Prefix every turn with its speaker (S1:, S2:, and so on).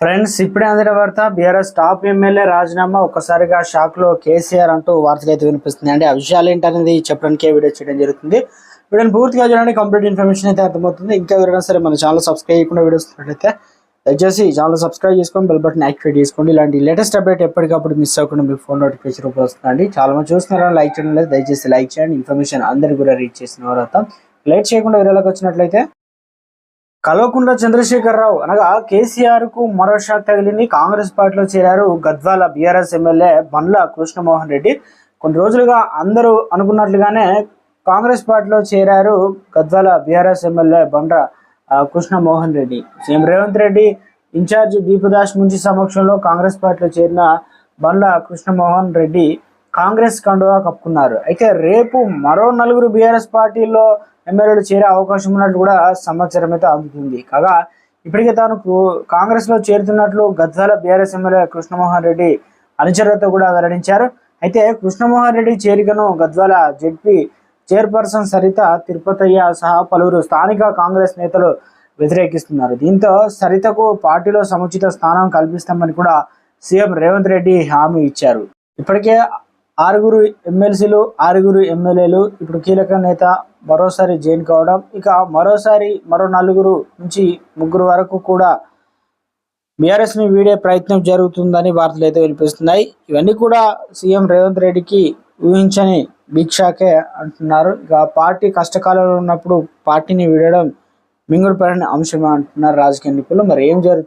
S1: Friends ఇప్పుడే అందిన వార్త బీఆర్ఎస్ టాప్ ఎమ్మెల్యే రాజీనామా ఒక్కసారిగా షాక్లో కేసీఆర్ అంటూ వార్తలు అయితే వినిపిస్తుంది అండి ఆ విషయాలు ఏంటనేది చెప్పడానికే వీడియో చేయడం జరుగుతుంది. వీడియోని పూర్తిగా చూడండి కంప్లీట్ ఇన్ఫర్మేషన్ అయితే అర్థమవుతుంది. ఇంకా ఎవరైనా సరే మన ఛానల్ సబ్స్క్రైబ్ చేయకుండా వీడియోస్ దయచేసి ఛానల్ సబ్స్క్రైబ్ చేసుకొని బెల్ బటన్ యాక్టివేట్ చేసుకోండి. ఇలాంటి లేటెస్ట్ అప్డేట్ ఎప్పటికప్పుడు మిస్ అవ్వకుండా మీ ఫోన్ నోటిఫికేషన్ రూపంలో వస్తుందండి. చాలా మంది చూస్తున్నారా లైక్ చేయడం లేదు. దయచేసి లైక్ చేయండి. ఇన్ఫర్మేషన్ అందరికీ కూడా రీచ్ చేసిన తర్వాత లేట్ చేయకుండా వీడియోలోకి వచ్చినట్లయితే కల్వకుంట్ల చంద్రశేఖరరావు అనగా కేసీఆర్కు మరో షాక్ తగిలింది. కాంగ్రెస్ పార్టీలో చేరారు గద్వాల బీఆర్ఎస్ ఎమ్మెల్యే బండ్ల కృష్ణమోహన్ రెడ్డి. కొన్ని రోజులుగా అందరూ అనుకున్నట్లుగానే కాంగ్రెస్ పార్టీలో చేరారు Gadwal BRS MLA Bandla Krishnamohan Reddy. CM Revanth Reddy incharge Deepadas Munshi సమక్షంలో కాంగ్రెస్ పార్టీలో చేరిన బండ్ల కృష్ణమోహన్ రెడ్డి కాంగ్రెస్ కండువా కప్పుకున్నారు. అయితే రేపు మరో నలుగురు బీఆర్ఎస్ పార్టీలో ఎమ్మెల్యేలు చేరే అవకాశం ఉన్నట్టు కూడా సమాచారం అయితే అందుతుంది. కాగా ఇప్పటికే తాను కాంగ్రెస్లో చేరుతున్నట్లు గద్వాల బీఆర్ఎస్ ఎమ్మెల్యే కృష్ణమోహన్ రెడ్డి అనుచరులతో కూడా వెల్లడించారు. అయితే కృష్ణమోహన్ రెడ్డి చేరికను గద్వాల జెడ్పీ చైర్పర్సన్ సరిత తిరుపతయ్య సహా పలువురు స్థానిక కాంగ్రెస్ నేతలు వ్యతిరేకిస్తున్నారు. దీంతో సరితకు పార్టీలో సముచిత స్థానం కల్పిస్తామని కూడా సీఎం రేవంత్ రెడ్డి హామీ ఇచ్చారు. ఇప్పటికే ఆరుగురు ఎమ్మెల్సీలు ఆరుగురు ఎమ్మెల్యేలు ఇప్పుడు కీలక నేత మరోసారి జైన్ కావడం ఇక మరోసారి మరో నలుగురు నుంచి ముగ్గురు వరకు కూడా బీఆర్ఎస్ని వీడే ప్రయత్నం జరుగుతుందని వార్తలు అయితే వినిపిస్తున్నాయి. ఇవన్నీ కూడా సీఎం రేవంత్ రెడ్డికి ఊహించని భిక్షాకే అంటున్నారు. ఇక పార్టీ కష్టకాలంలో ఉన్నప్పుడు పార్టీని వీడడం మింగుడు పడిన అంశమే అంటున్నారు రాజకీయ నిపుణులు. మరి ఏం జరుగుతుంది?